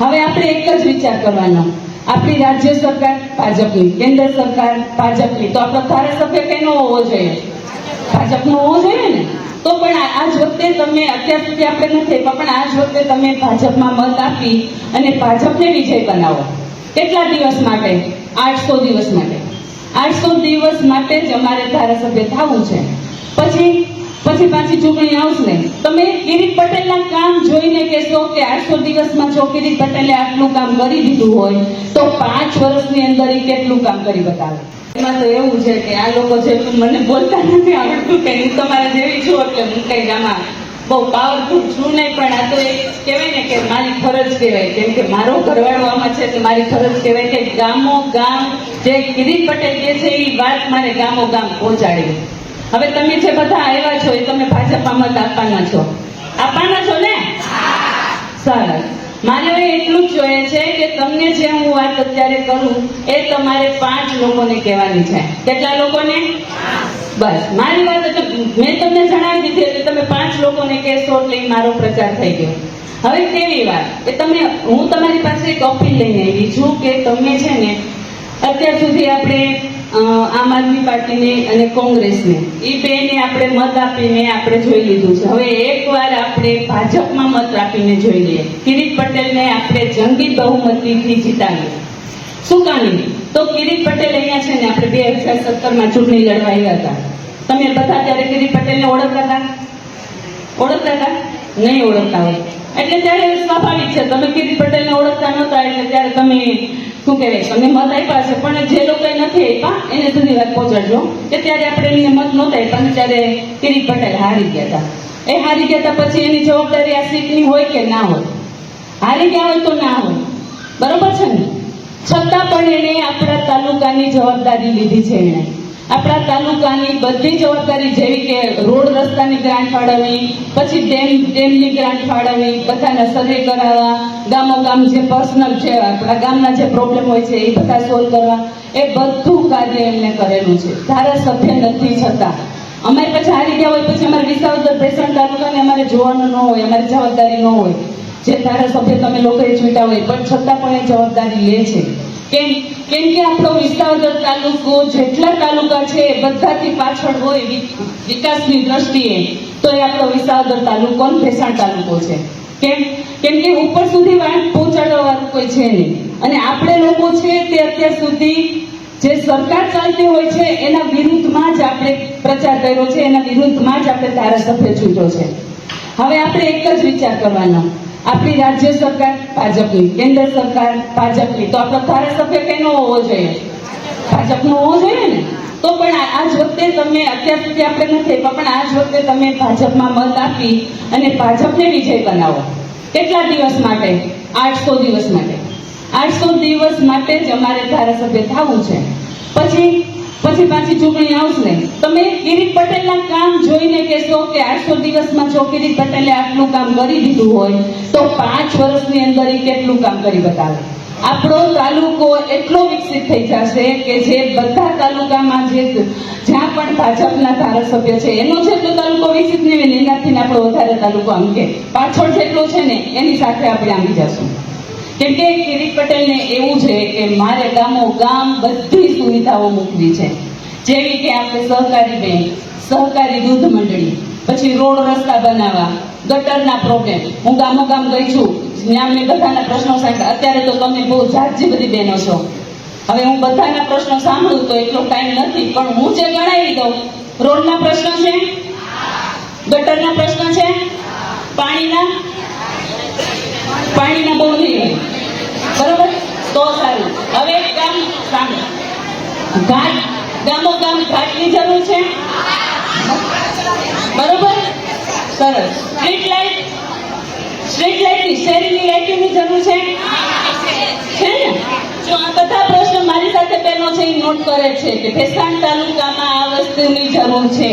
હવે આપણે એક જ વિચાર કરવાનો. આપણી રાજ્ય સરકાર ભાજપની, કેન્દ્ર સરકાર ભાજપની. તો આપણો ધારાસભ્ય કેનો હોવો જોઈએ. ભાજપનો હોવો જોઈએ ને? તો પણ આ આ જ વખતે તમે અત્યાર સુધી આપણે નથી, પણ આ જ વખતે તમે ભાજપમાં મત આપી અને ભાજપને વિજય બનાવો. કેટલા દિવસ માટે? આઠસો દિવસ માટે. આઠસો દિવસ માટે જ અમારે ધારાસભ્ય થવું છે. પછી પછી પાછી ચૂંટણી આવશે. તમે કિરીટ પટેલના કામ જોઈને કહેશો કે આઠસો દિવસમાં જો કિરીટ પટેલે આટલું કામ કરી દીધું હોય, તો પાંચ વર્ષની અંદર એ કેટલું કામ કરી બતાવે? એમાં તો એવું છે કે આ લોકો જેટલું મને બોલતા નથી આવડતું કે હું તમારા જેવી છું એટલે હું કઈ આમાં બહુ પાવરફુલ છું નહીં, પણ આ તો એક કહેવાય ને કે મારી ફરજ કહેવાય. કેમ કે મારો ઘરવાળો આમાં છે તો મારી ફરજ કહેવાય કે ગામો ગામ જે કિરીટ પટેલ જે છે એ વાત મારે ગામો ગામ પહોંચાડવી. હવે તમે જે બધા આવ્યા છો એ તમે ભાજપમાં મત આપવાના છો. આપવાના છો ને? સરસ. મારે હવે એટલું જ જોઈએ છે કે તમને જે હું વાત અત્યારે કરું એ તમારે પાંચ લોકોને કહેવાની છે. કેટલા લોકોને? બસ. મારી વાત મેં તમને જણાવી દીધી એટલે તમે પાંચ લોકોને કહેશો એટલે મારો પ્રચાર થઈ ગયો. હવે કેવી વાત? કે તમે હું તમારી પાસે એક અપીલ લઈને આવી છું કે તમે છે ને અત્યાર સુધી આપણે આમ આદમી પાર્ટીને અને કોંગ્રેસને. એ બેને આપણે મત આપીને આપણે જોઈ લીધું છે. હવે એકવાર આપણે ભાજપમાં મત આપીને જોઈ લઈએ. કિરીટ પટેલને આપણે જંગી બહુમતીથી જીતાવીએ. શું કામ તો કિરીટ પટેલ અહીંયા છે ને, આપણે બે હજાર સત્તરમાં ચૂંટણી લડવા આવ્યા હતા. તમે બધા ત્યારે કિરીટ પટેલને ઓળખતા હતા? ઓળખતા હતા? નહીં ઓળખતા હોય. એટલે ત્યારે સ્વાભાવિક છે. તમે કિરીટ પટેલને ઓળખતા નહોતા એટલે ત્યારે તમે, શું કહેવાય અને મત આપ્યા છે. પણ જે લોકોએ નથી આપ્યા, એને સુધી વાત પહોંચાડજો. કે ત્યારે આપણે એમને મત નહોતા આપ્યા ત્યારે કિરીટ પટેલ હારી ગયા હતા. એ હારી ગયા હતા પછી એની જવાબદારી આ સીટની હોય કે ના હોય? હારી ગયા હોય તો ના હોય. બરોબર છે ને? છતાં પણ એણે આપણા તાલુકાની જવાબદારી લીધી છે એણે. આપણા તાલુકાની બધી જવાબદારી જેવી કે રોડ રસ્તાની ગ્રાન્ટ ફાળવણી પછી ડેમ, ડેમની ગ્રાન્ટ ફાળવણી બધાને સર્વે કરાવવા, ગામો ગામ જે પર્સનલ છે, આપણા ગામના જે પ્રોબ્લેમ હોય છે, એ બધા સોલ્વ કરવા, એ બધું કાર્ય એમને કરેલું છે. ધારાસભ્ય નથી છતાં અમારે પછી હારી ગયા હોય, પછી અમારે વિસાવદર પેશન્ટ તાલુકાને અમારે જોવાનું ન હોય, અમારી જવાબદારી ન હોય. જે ધારાસભ્ય તમે લોકોએ છૂટા હોય, પણ છતાં પણ એ જવાબદારી લે છે. કેમ કેમ કે આપણો વિસાવદર તાલુકો જેટલા તાલુકા છે એ બધાથી પાછળ હોય વિકાસની દ્રષ્ટિએ તો એ આપણો વિસાવદર તાલુકો ભેસાણ તાલુકો છે. કેમ કેમ કે ઉપર સુધી વાત પહોંચાડવાનું કોઈ છે નહીં. અને આપણે લોકો છે તે અત્યાર સુધી જે સરકાર ચાલતી હોય છે એના વિરુદ્ધમાં જ આપણે પ્રચાર કર્યો છે, એના વિરુદ્ધમાં જ આપણે ધારાસભ્ય છૂટ્યો છે. હવે આપણે એક જ વિચાર કરવાનો. આપણી રાજ્ય સરકાર, ભાજપની કેન્દ્ર સરકાર, ભાજપની તો આપણો ધારાસભ્ય કેનો હોવો જોઈએ? ભાજપનો હોવો જોઈએ ને? તો પણ આ આ જ વખતે તમે અત્યાર સુધી આપણે નથી, પણ આ જ વખતે તમે ભાજપમાં મત આપી અને ભાજપને વિજય બનાવો. કેટલા દિવસ માટે? આઠસો દિવસ માટે. આઠસો દિવસ માટે જ અમારે ધારાસભ્ય થવું છે. પછી પછી પાછી ચૂંટણી આવશે. તમે કિરીટ પટેલના કામ જોઈને કહેશો કે આઠસો દિવસમાં જો કિરીટ પટેલે આટલું કામ કરી દીધું હોય, તો પાંચ વર્ષની અંદર એ કેટલું કામ કરી બતાવે? આપણો તાલુકો એટલો વિકસિત થઈ જશે કે જે બધા તાલુકામાં જે જ્યાં પણ ભાજપના ધારાસભ્ય છે, એનો જેટલો તાલુકો વિકસિત નહીં એનાથી આપણો વધારે તાલુકો આમ કે પાછળ જેટલો છે ને, એની સાથે આપણે આવી જશું. કેમ કે કિરીટ પટેલને એવું છે કે મારે ગામો ગામ બધી સુવિધાઓ મૂકવી છે. જેવી કે આપણે સહકારી બેંક, સહકારી દૂધ મંડળી, પછી રોડ રસ્તા બનાવવા, ગટરના પ્રોબ્લેમ. હું ગામો ગામ ગઈ છું ત્યાં બધાના પ્રશ્નો સાંભળ્યા. અત્યારે તો તમે બહુ જાતજી બધી બહેનો છો. હવે હું બધાના પ્રશ્નો સાંભળું તો એટલો ટાઈમ નથી, પણ હું જે ગણાવી દઉં, રોડના પ્રશ્ન છે? ગટરના પ્રશ્ન છે? પાણીના? પાણીના બહુ તો સારું. હવે ગામ કામ ઘાટ ગામો ગામ ઘાટની જરૂર છે? બરોબર? સરસ. સ્ટ્રીટ લાઇટ સ્ટ્રીટ લાઇટની શેરીની લાઇટની જરૂર છે? છે ને? જો આ બધા પ્રશ્નો મારી સાથે બહેનો છે, એ નોટ કરે છે કે ભેસાણ તાલુકામાં આ વસ્તુની જરૂર છે.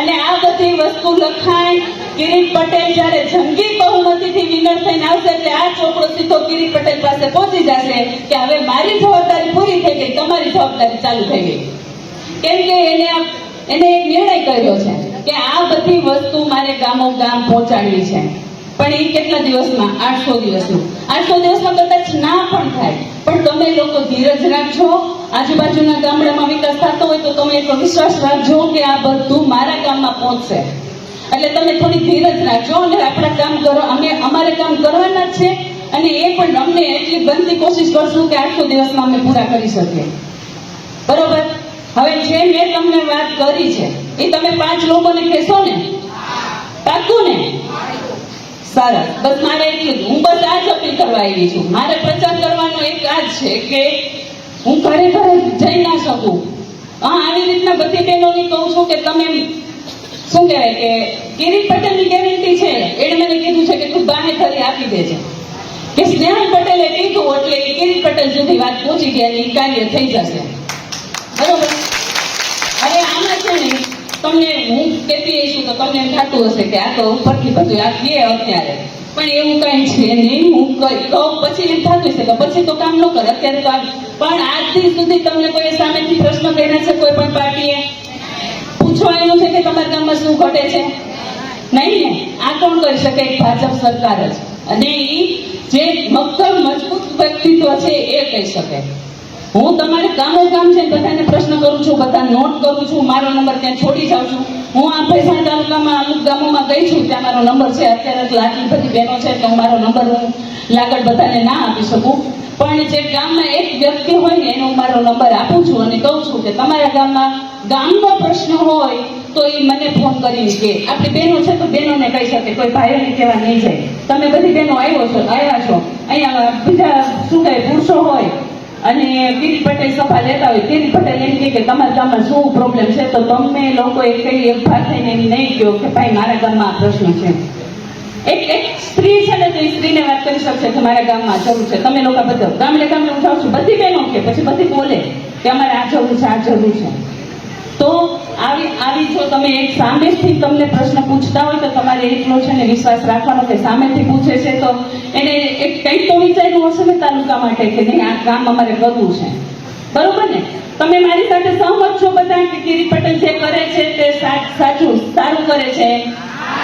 અને આ બધી વસ્તુ લખાણ કિરીટ પટેલ જ્યારે જંગી બહુમતીથી વિનર થઈને આવશે એટલે આ છોકરો સીધો કિરીટ પટેલ પાસે પહોંચી જશે કે હવે મારી જવાબદારી પૂરી થઈ ગઈ, તમારી જવાબદારી ચાલુ થઈ ગઈ. કેમ કે એને એને એક નિર્ણય કર્યો છે કે આ બધી વસ્તુ મારે ગામો ગામ પહોંચાડવી છે. પણ એ કેટલા દિવસમાં? આઠસો દિવસમાં આઠસો દિવસમાં કદાચ ના પણ થાય. પણ તમે લોકો ધીરજ રાખજો. આજુબાજુના ગામડામાં વિકાસ થતો હોય તો તમે એટલો વિશ્વાસ રાખજો કે આ બધું મારા ગામમાં પહોંચશે. એટલે તમે થોડી ધીરજ રાખજો અને આપણા કામ કરો. અમે અમારે કામ કરવાના છે અને એ પણ અમને એટલી બનતી કોશિશ કરશું કે આખો દિવસમાં અમે પૂરા કરી શકીએ. બરોબર? હવે જે મેં તમને વાત કરી છે, એ તમે પાંચ લોકોને કહેશો ને? પાકું ને સરસ. બસ મારે એટલું હું બસ આ જ અપીલ કરવા આવી છું. મારે પ્રચાર કરવાનો એક આ જ છે કે હું ઘરે ઘરે જઈ ના શકું. હા, આવી રીતના બધી બહેનોને કહું છું કે તમે શું કહેવાય કે કિરીટ પટેલની ગેરંટી છે? એણે મને કીધું છે કે તું બાને ખરી આપી દેજે. કે સ્નેહલ પટેલે કીધું એટલે એ કિરીટ પટેલ સુધી વાત પહોંચી ગયા અને કાર્ય થઈ જશે. બરોબર? અરે આમાં છે ને, તમને હું કહેતી છું તો તમને એમ થતું હશે કે આ તો ઉપરથી બધું આ કે અત્યારે. પણ એવું કઈ છે નહીં. હું કહું પછી એમ થતું હશે કે પછી તો કામ ન કરે. અત્યારે તો પણ આજથી સુધી તમને કોઈ સામેથી પ્રશ્ન કર્યા છે કોઈ પણ પાર્ટીએ? પૂછવા છે કે તમારા ગામમાં શું ઘટે છે? નહીં ને, આ કોણ કરી શકે? ભાજપ સરકાર જ. અને એ જે મક્કમ મજબૂત વ્યક્તિત્વ છે એ કહી શકે. હું તમારે કામો ગામ છે બધાને પ્રશ્ન કરું છું, બધા નોટ કરું છું, મારો નંબર ત્યાં છોડી જાઉં છું. હું આ પૈસા તાલુકામાં, અમુક ગામોમાં ગઈ છું, ત્યાં મારો નંબર છે. અત્યારે આટલી બધી બહેનો છે, એટલે હું મારો નંબર હું લાગડ બધાને ના આપી શકું. પણ જે ગામમાં એક વ્યક્તિ હોય ને, એનો મારો નંબર આપું છું અને કહું છું કે તમારા ગામમાં ગામનો પ્રશ્ન હોય તો એ મને ફોન કરીને કે, આપણી બહેનો છે તો બહેનોને કહી શકે, કોઈ ભાઈઓને કહેવા નહીં જાય. તમે બધી બહેનો આવ્યો છો, આવ્યા છો. અહીંયા બીજા શું કહે પુરુષો હોય? અને કિરી પટેલ સભા લેતા હોય. કિરી પટેલ એમ કે, તમારા ગામમાં શું પ્રોબ્લેમ છે? તો તમે લોકોએ કઈ એક ભાગ થઈને એમ નહીં કહો કે, ભાઈ, મારા ગામમાં આ પ્રશ્ન છે. એક એક સ્ત્રી છે ને, તો એ સ્ત્રીને વાત કરી શકશે કે, મારા ગામમાં જરૂર છે. તમે લોકો બધા ગામડે ગામડે હું જાઉં છું, બધી બહેનો કે, પછી બધી બોલે કે, અમારે આ જરૂર છે આ જરૂર છે. તો આવી આવી જો તમે એક સામેથી તમને પ્રશ્ન પૂછતા હોય તો તમારે એટલો છે ને વિશ્વાસ રાખવાનો કે સામેથી પૂછે છે. તો એને એક કંઈક તો વિચાર્યું હશે ને તાલુકા માટે કે નહીં, આ કામ અમારે કરવું છે. બરોબર ને? તમે મારી સાથે સહમત છો બધા કે કિરીટ પટેલ જે કરે છે તે સાચું, સારું કરે છે?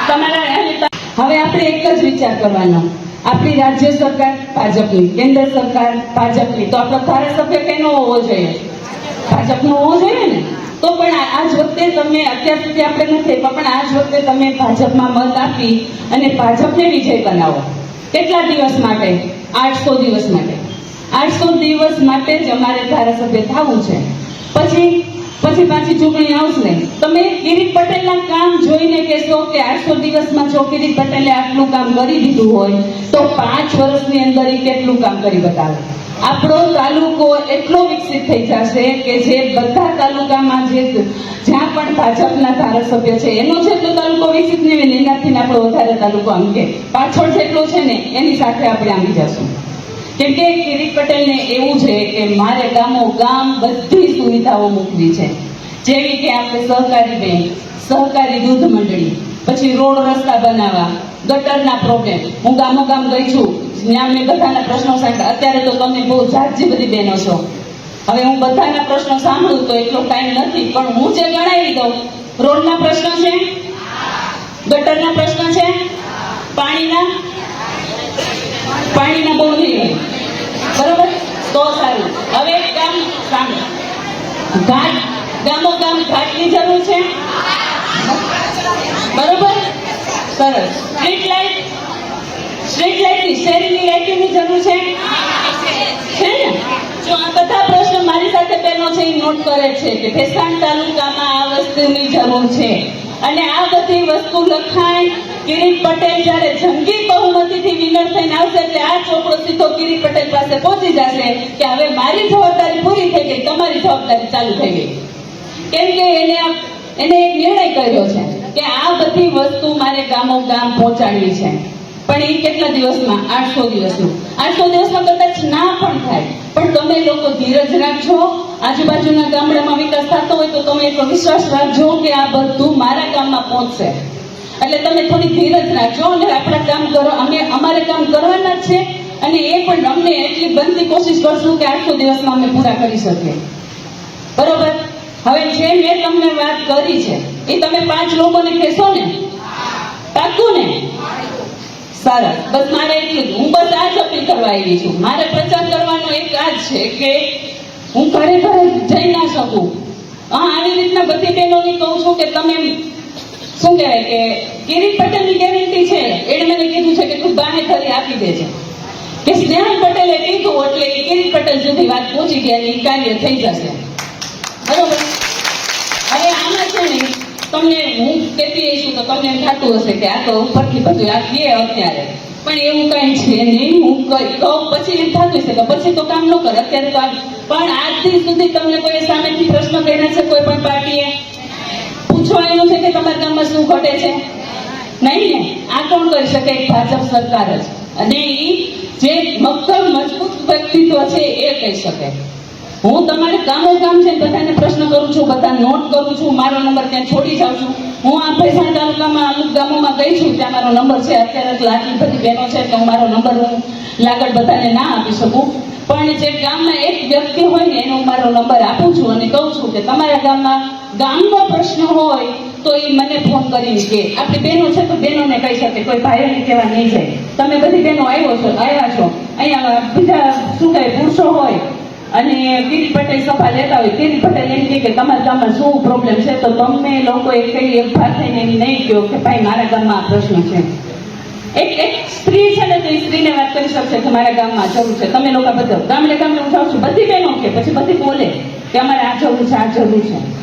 તમારા હવે આપણે એક જ વિચાર કરવાનો. આપણી રાજ્ય સરકાર, ભાજપની. કેન્દ્ર સરકાર, ભાજપની. તો આપણો ધારાસભ્ય કેનો હોવો જોઈએ? ભાજપનો હોવો જોઈએ ને? તો પણ આ આ જ વખતે તમે અત્યાર સુધી આપણે નથી પણ આ જ વખતે તમે ભાજપમાં મત આપી અને ભાજપને વિજય બનાવો. કેટલા દિવસ માટે? આઠસો દિવસ માટે. આઠસો દિવસ માટે જ અમારે ધારાસભ્ય થવું છે. પછી પછી પાછી ચૂંટણી આવશે. તમે કિરીટ પટેલના કામ જોઈને કહેશો કે આઠસો દિવસમાં જો કિરીટ પટેલે આટલું કામ કરી દીધું હોય, તો પાંચ વર્ષની અંદર એ કેટલું કામ કરી બતાવે? આપણો તાલુકો એટલો વિકસિત થઈ જશે કે જે બધા તાલુકામાં જે જ્યાં પણ ભાજપના ધારાસભ્ય છે, એનો જેટલો તાલુકો વિકસિત નહીં નિનાથી આપણો વધારે તાલુકો આમ કે પાછળ જેટલો છે ને, એની સાથે આપણે આવી જશું. કેમ કે કિરીટ પટેલને એવું છે કે મારે ગામો ગામ બધી સુવિધાઓ મૂકવી છે. જેવી કે આપણે સહકારી બેંક, સહકારી દૂધ મંડળી, પછી રોડ રસ્તા બનાવવા, ગટરના પ્રોબ્લેમ હું ગામો ગામ ગઈ છું મેં બધાના પ્રશ્નો સાંભળ્યા અત્યારે તો તમે બહુ જાતજી બધી બહેનો છો. હવે હું બધાના પ્રશ્નો સાંભળું તો એટલો ટાઈમ નથી, પણ હું જે ગણાવી દઉં, રોડના પ્રશ્નો છે? ગટરના પ્રશ્ન છે? પાણીના? પાણીના બહુ નહીં બરોબર? તો સારું. હવે કામ સાંભળો ઘાટ, ગામો ગામ ઘાટની જરૂર છે? બરોબર? સરસ. સ્ટ્રીટ લાઇટ સ્ટ્રીટ લાઇટની શેરીની લાઇટિંગની જરૂર છે? છે ને? જો આ બધા પ્રશ્નો મારી સાથે બહેનો છે, એ નોટ કરે છે કે ભેસાણ તાલુકામાં આ વસ્તુની જરૂર છે. અને આ બધી વસ્તુ લખાણ કિરીટ પટેલ જ્યારે જંગી બહુમતીથી વિનર થઈને આવશે, એટલે આ ચોપડો સીધો કિરીટ પટેલ પાસે પહોંચી જશે કે હવે મારી જવાબદારી પૂરી થઈ ગઈ, તમારી જવાબદારી ચાલુ થઈ ગઈ. કેમ કે એને એને એક નિર્ણય કર્યો છે કે આ બધી વસ્તુ મારે ગામો ગામ પહોંચાડવી છે. પણ એ કેટલા દિવસમાં? આઠસો દિવસમાં. આઠસો દિવસમાં કદાચ ના પણ થાય. પણ તમે લોકો ધીરજ રાખજો. આજુબાજુના ગામડામાં વિકાસ થતો હોય તો તમે એટલો વિશ્વાસ રાખજો કે આ બધું મારા ગામમાં પહોંચશે. એટલે તમે થોડી ધીરજ રાખજો અને આપણા કામ કરો. અમે અમારે કામ કરવાના જ છે અને એ પણ અમને એટલી બનતી કોશિશ કરશું કે આઠસો દિવસમાં અમે પૂરા કરી શકીએ. બરોબર? હવે જે મેં તમને વાત કરી છે, એ તમે પાંચ લોકોને કહેશો ને? પાક્કું ને? સરસ બસ મારે એટલું હું બસ આ જ અપીલ કરવા આવી છું. મારે પ્રચાર કરવાનો એક આ છે કે હું ઘરે ઘરે જઈ ના શકું. હા, આવી રીતના બધી બહેનોને કહું છું કે તમે શું કહેવાય કે કિરીટ પટેલની ગેરંટી છે? એણે મને કીધું છે કે તું બાને ઘરે આપી દેજે. કે સ્નેહલ પટેલે કીધું એટલે એ કિરીટ પટેલ સુધી વાત પહોંચી ગયા એ કાર્ય થઈ જશે. બરોબર? હવે આમાં છે ને તમને હું કહેતી રહીશું તો તમને એમ થતું હશે કે આ તો ઉપરથી બધું આ કહે અત્યારે. પણ એવું કઈ છે નહીં. હું કહું પછી એમ થતું હશે કે પછી તો કામ ન કરે. અત્યારે તો પણ આજથી સુધી તમને કોઈ સામેથી પ્રશ્ન કર્યા છે કોઈ પણ પાર્ટીએ? પૂછવાનું છે કે તમારા ગામમાં શું ઘટે છે? નહીં ને. આ કોણ કરી શકે? ભાજપ સરકાર જ. અને એ જે મક્કમ મજબૂત વ્યક્તિત્વ છે એ કહી શકે. હું તમારે કામ ગામ છે બધાને પ્રશ્ન કરું છું બધા નોટ કરું છું, મારો નંબર ત્યાં છોડી જાઉં છું. હું આ ભેસાણ તાલુકામાં અમુક ગામોમાં ગઈ છું, ત્યાં મારો નંબર છે. અત્યારે આટલી બધી બહેનો છે કે હું મારો નંબર હું લાગડ બધાને ના આપી શકું. પણ જે ગામમાં એક વ્યક્તિ હોય ને, એનો મારો નંબર આપું છું અને કહું છું કે તમારા ગામમાં ગામનો પ્રશ્ન હોય, તો એ મને ફોન કરીને કે. આપણી બહેનો છે તો બહેનોને કહી શકે, કોઈ ભાઈઓને કહેવા નહીં જાય. તમે બધી બહેનો આવ્યો છો, આવ્યા છો. અહીંયા બીજા શું કહે પુરુષો હોય અને કિરીટ પટેલ સભા લેતા હોય. કિરીટ પટેલ એમ કે તમારા ગામમાં શું પ્રોબ્લેમ છે? તો તમે લોકો એક કઈ એક ભાર થઈને એમ નહીં કહો કે ભાઈ, મારા ગામમાં આ પ્રશ્ન છે. એક એક સ્ત્રી છે ને તો એ સ્ત્રીને વાત કરી શકશે કે મારા ગામમાં જવું છે. તમે લોકો બધા ગામડે ગામડે હું જાઉં છું. બધી બહેનો કે પછી બધી બોલે કે અમારે આ જવું છે, આ જવું છે.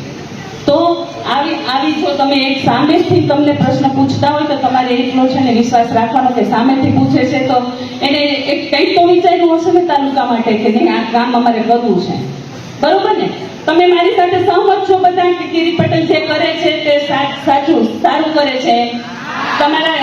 તો આવી આવી જો તમે એક સામેથી તમને પ્રશ્ન પૂછતા હોય તો તમારે એટલો છે ને વિશ્વાસ રાખવાનો કે સામેથી પૂછે છે તો એને એક કંઈક તો વિચાર્યું હશે ને તાલુકા માટે કે નહીં, આ કામ અમારે કરવું છે. બરોબર ને? તમે મારી સાથે સહમત છો બધા કે ગિરી પટેલ જે કરે છે તે સાચું, સારું કરે છે. તમારા